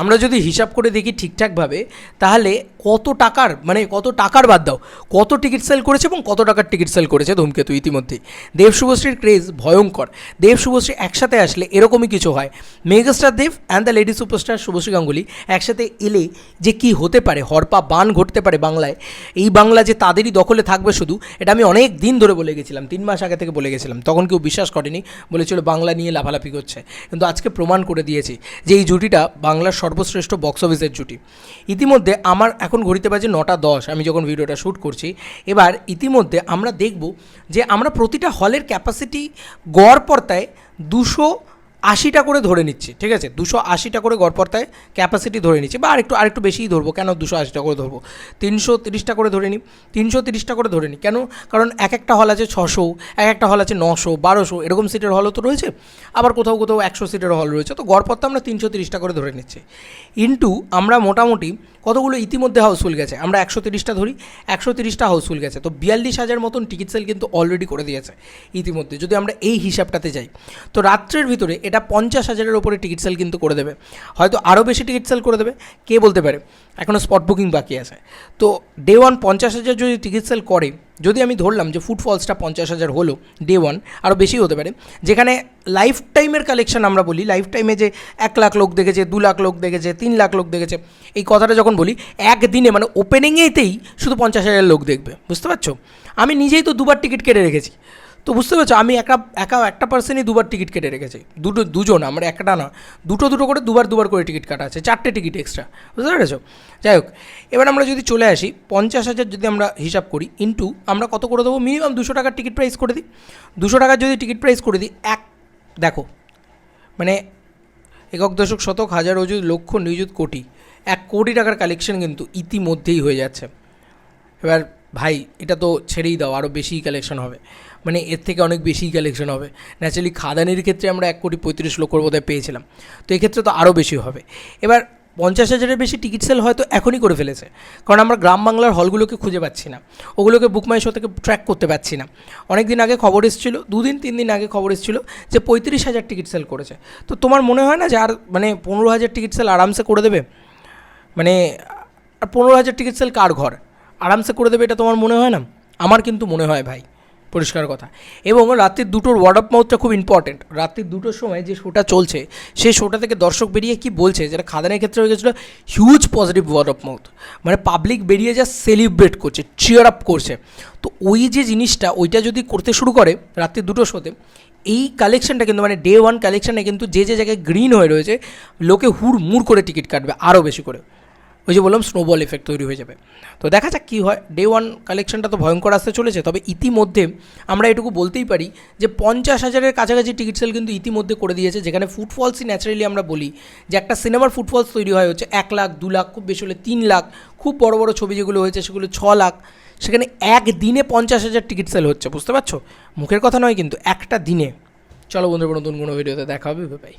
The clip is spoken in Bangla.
আমরা যদি হিসাব করে দেখি ঠিকঠাকভাবে, তাহলে কত টাকার মানে কত টাকার বাদ দাও, কত টিকিট সেল করেছে এবং কত টাকার টিকিট সেল করেছে ধূমকেতু ইতিমধ্যেই। দেব শুভশ্রীর ক্রেজ ভয়ঙ্কর। দেব শুভশ্রী একসাথে আসলে এরকমই কিছু হয়। Megastar Dev and the lady superstar Subhashree Ganguly একসাথে এলে যে কি হতে পারে, হরপা বান ঘটতে পারে বাংলায়। এই বাংলা যে তাদেরই দখলে থাকবে শুধু, এটা আমি অনেক দিন ধরে বলে গেছিলাম, তিন মাস আগে থেকে বলে গেছিলাম। তখন কেউ বিশ্বাস করেনি, বলেছিল বাংলা নিয়ে লাফালাফি করছে। কিন্তু আজকে প্রমাণ করে দিয়েছি যে এই জুটিটা বাংলার সর্বশ্রেষ্ঠ বক্স অফিসের জুটি। ইতিমধ্যে আমার এখন ঘড়িতে বাজে নটা দশ, আমি যখন ভিডিওটা শ্যুট করছি, এবার ইতিমধ্যে আমরা দেখব যে আমরা প্রতিটা হলের ক্যাপাসিটি গড় পর্তায় দুশো আশিটা করে ধরে নিচ্ছি, ঠিক আছে? দুশো আশিটা করে গড়পড়তায় ক্যাপাসিটি ধরে নিচ্ছি, বা আরেকটু আরেকটু বেশিই ধরবো, কেন দুশো আশিটা করে ধরবো? তিনশো তিরিশটা করে ধরে নিই, তিনশো তিরিশটা করে ধরে নিই, কেন? কারণ এক একটা হল আছে ছশো, এক একটা হল আছে নশো, বারোশো, এরকম সিটের হলও তো রয়েছে, আবার কোথাও কোথাও একশো সিটের হল রয়েছে, তো গড়পড়তা আমরা তিনশো তিরিশটা করে ধরে নিচ্ছি। ইন্টু আমরা মোটামুটি কতগুলো ইতিমধ্যে হাউসফুল গেছে? আমরা একশো তিরিশটা ধরি, একশো তিরিশটা হাউসফুল গেছে, তো বিয়াল্লিশ হাজার মতন টিকিট সেল কিন্তু অলরেডি করে দিয়েছে ইতিমধ্যে, যদি আমরা এই হিসাবটাতে যাই। তো রাত্রের ভিতরে এটা পঞ্চাশ হাজারের ওপরে টিকিট সেল কিন্তু করে দেবে। হয়তো আরও বেশি টিকিট সেল করে দেবে। কে বলতে পারে? এখনও স্পট বুকিং বাকি আছে। তো ডে ওয়ান পঞ্চাশ হাজার যদি টিকিট সেল করে, যদি আমি ধরলাম যে ফুটফলসটা পঞ্চাশ হাজার হলো ডে ওয়ান আরও বেশি হতে পারে। যেখানে লাইফ টাইমের কালেকশন আমরা বলি লাইফ টাইমে যে এক লাখ লোক দেখেছে, দু লাখ লোক দেখেছে, তিন লাখ লোক দেখেছে, এই কথাটা যখন বলি, একদিনে মানে ওপেনিংয়েতেই শুধু পঞ্চাশ হাজার লোক দেখবে। বুঝতে পারছ? আমি নিজেই তো দুবার টিকিট কেটে রেখেছি। তো বুঝতে পারছ? আমি একা একা একটা পার্সনই দুবার টিকিট কেটে রেখেছি। দুটো, দুজন, আমার একটা না। দুটো দুটো করে দুবার দুবার করে টিকিট কাটা আছে। চারটে টিকিট এক্সট্রা বুঝতে পেরেছ? যাই হোক, এবার আমরা যদি চলে আসি, পঞ্চাশ হাজার যদি আমরা হিসাব করি ইন্টু আমরা কত করে দেবো? মিনিমাম দুশো টাকার টিকিট প্রাইস করে দিই। দুশো টাকার যদি টিকিট প্রাইস করে দিই, এক, দেখো মানে একক দশক শতক, হাজার অযুত, লক্ষ নিযুত, কোটি। এক কোটি টাকার কালেকশন কিন্তু ইতিমধ্যেই হয়ে যাচ্ছে। এবার ভাই, এটা তো ছেড়েই দাও আরও বেশিই কালেকশন হবে। মানে এর থেকে অনেক বেশিই কালেকশন হবে। ন্যাচারালি খাদানির ক্ষেত্রে আমরা এক কোটি পঁয়ত্রিশ লক্ষর বোধহয় পেয়েছিলাম। তো এক্ষেত্রে তো আরও বেশি হবে। এবার পঞ্চাশ হাজারের বেশি টিকিট সেল হয়তো এখনই করে ফেলেছে। কারণ আমরা গ্রাম বাংলার হলগুলোকে খুঁজে পাচ্ছি না। ওগুলোকে বুকমাই শো থেকে ট্র্যাক করতে পারছি না। অনেক দিন আগে খবর এসেছিল, দুদিন, তিন দিন আগে খবর এসেছিল যে পঁয়ত্রিশ হাজার টিকিট সেল করেছে। তো তোমার মনে হয় না যে আর মানে পনেরো হাজার টিকিট সেল আরামসে করে দেবে? মানে আর পনেরো হাজার টিকিট সেল কার ঘর? আরামসে করে দেবে এটা তোমার মনে হয় না? আমার কিন্তু মনে হয় ভাই। পরিষ্কার কথা। এবং রাত্রির দুটোর ওয়ার্ড অফ মাউথটা খুব ইম্পর্টেন্ট রাত্রির দুটোর সময় যে শোটা চলছে, সেই শোটা থেকে দর্শক বেরিয়ে কি বলছে? যেটা খাদানের ক্ষেত্রে হয়ে গেছিল huge positive word of mouth মানে পাবলিক বেরিয়ে যা সেলিব্রেট করছে চিয়ার আপ করছে। তো ওই যে জিনিসটা, ওইটা যদি করতে শুরু করে রাত্রি দুটো শোতে এই কালেকশনটা কিন্তু মানে ডে ওয়ান কালেকশানে কিন্তু যে যে জায়গায় গ্রিন হয়ে রয়েছে, লোকে হুড় মুড় করে টিকিট কাটবে আরও বেশি করে। ওই যে বললাম স্নোবল এফেক্ট তৈরি হয়ে যাবে। তো দেখা যাক কী হয়। ডে ওয়ান কালেকশনটা তো ভয়ঙ্কর আসতে চলেছে, তবে ইতিমধ্যে আমরা এটুকু বলতেই পারি যে পঞ্চাশ হাজারের কাছাকাছি টিকিট সেল কিন্তু ইতিমধ্যে করে দিয়েছে, যেখানে ফুটফলসই ন্যাচারালি আমরা বলি যে একটা সিনেমার ফুটফলস তৈরি হয় হচ্ছে এক লাখ, দু লাখ, খুব বেশি হলে তিন লাখ, খুব বড় বড় ছবি যেগুলো হয়েছে সেগুলো ছ লাখ। সেখানে এক দিনে পঞ্চাশ হাজার টিকিট সেল হচ্ছে, বুঝতে পারছ? মুখের কথা নয় কিন্তু একটা দিনে। চলো বন্ধুরা, নতুন কোনো ভিডিওতে দেখা হবে বাই